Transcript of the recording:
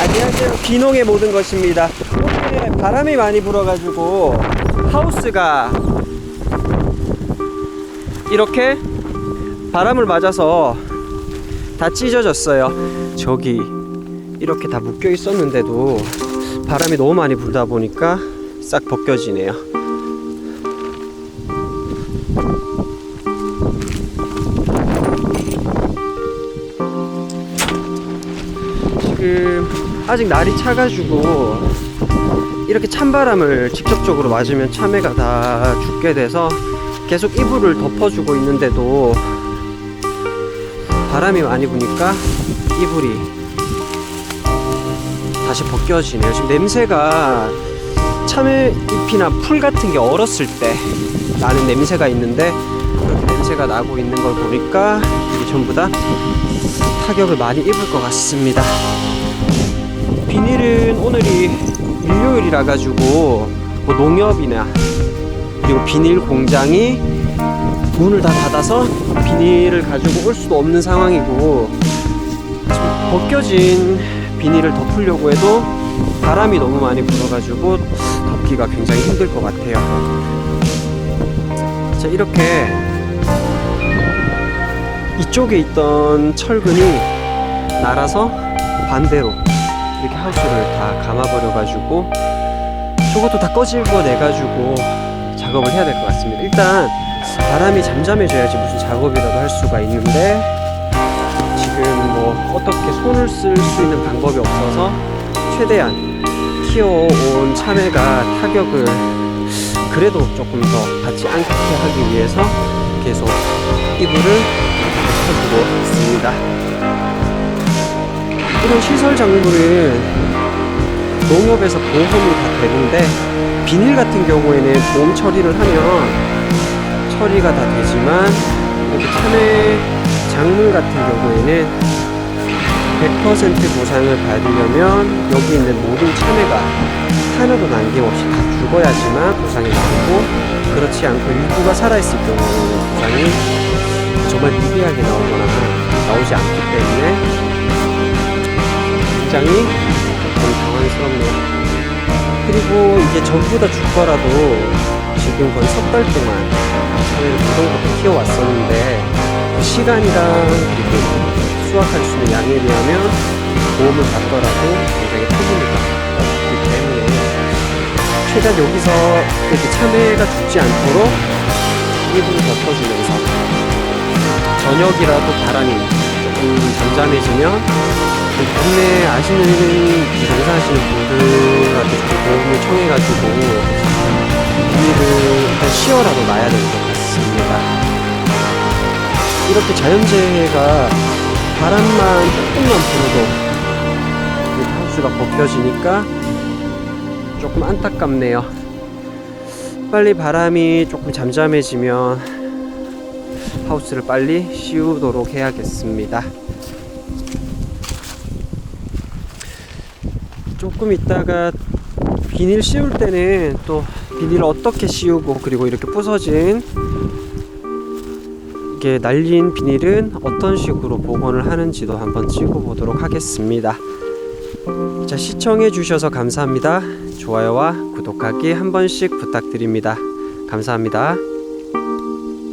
안녕하세요. 비농의 모든 것입니다. 오늘 바람이 많이 불어가지고 하우스가 이렇게 바람을 맞아서 다 찢어졌어요. 저기 이렇게 다 묶여 있었는데도 바람이 너무 많이 불다 보니까 싹 벗겨지네요. 지금 아직 날이 차가지고 이렇게 찬바람을 직접적으로 맞으면 참외가 다 죽게 돼서 계속 이불을 덮어주고 있는데도 바람이 많이 부니까 이불이 다시 벗겨지네요. 지금 냄새가 참외 잎이나 풀 같은 게 얼었을 때 나는 냄새가 있는데 그렇게 냄새가 나고 있는 걸 보니까 이게 전부 다 타격을 많이 입을 것 같습니다. 비닐은 오늘이 일요일이라 가지고 뭐 농협이나 그리고 비닐 공장이 문을 다 닫아서 비닐을 가지고 올 수도 없는 상황이고 벗겨진 비닐을 덮으려고 해도 바람이 너무 많이 불어가지고 덮기가 굉장히 힘들 것 같아요. 자 이렇게 이쪽에 있던 철근이 날아서 반대로 이렇게 하우스를 다 감아버려가지고 저것도 다 꺼집어내가지고 작업을 해야 될 것 같습니다. 일단 바람이 잠잠해져야지 무슨 작업이라도 할 수가 있는데 지금 뭐 어떻게 손을 쓸 수 있는 방법이 없어서 최대한 키워온 참외가 타격을 그래도 조금 더 받지 않게 하기 위해서 계속 이불을 펴주고 있습니다. 이런 시설 작물은 농협에서 보험이 다 되는데 비닐 같은 경우에는 보험 처리를 하면 처리가 다 되지만 이렇게 참외 작물 같은 경우에는 100% 보상을 받으려면 여기 있는 모든 참외가 하나도 남김없이 다 죽어야지만 보상이 나오고 그렇지 않고 일부가 살아있을 경우는 보상이 정말 미비하게 나오거나 나오지 않기 때문에 굉장히 좀 당황스럽네요. 그리고 이게 전부 다 죽더라도 지금 거의 석 달 동안 참외를 부동부터 키워왔었는데 그 시간이랑 그리고 수확할 수 있는 양에 비하면 보험을 받더라도 굉장히 소비가 없기 때문에 최대한 여기서 이렇게 참외가 죽지 않도록 이불을 덮어주면서 저녁이라도 바람이 조금 잠잠해지면 그 동네 아시는 농사하시는 분들한테 좀 도움을 청해가지고 비닐을 일단 쉬어라도 놔야 될 것 같습니다. 이렇게 자연재해가 바람만 조금만 불어도 하우스가 벗겨지니까 조금 안타깝네요. 빨리 바람이 조금 잠잠해지면 하우스를 빨리 씌우도록 해야겠습니다. 조금 있다가 비닐 씌울 때는 또 비닐을 어떻게 씌우고 그리고 이렇게 부서진 이게 날린 비닐은 어떤 식으로 복원을 하는지도 한번 찍어 보도록 하겠습니다. 자, 시청해 주셔서 감사합니다. 좋아요와 구독하기 한 번씩 부탁드립니다. 감사합니다.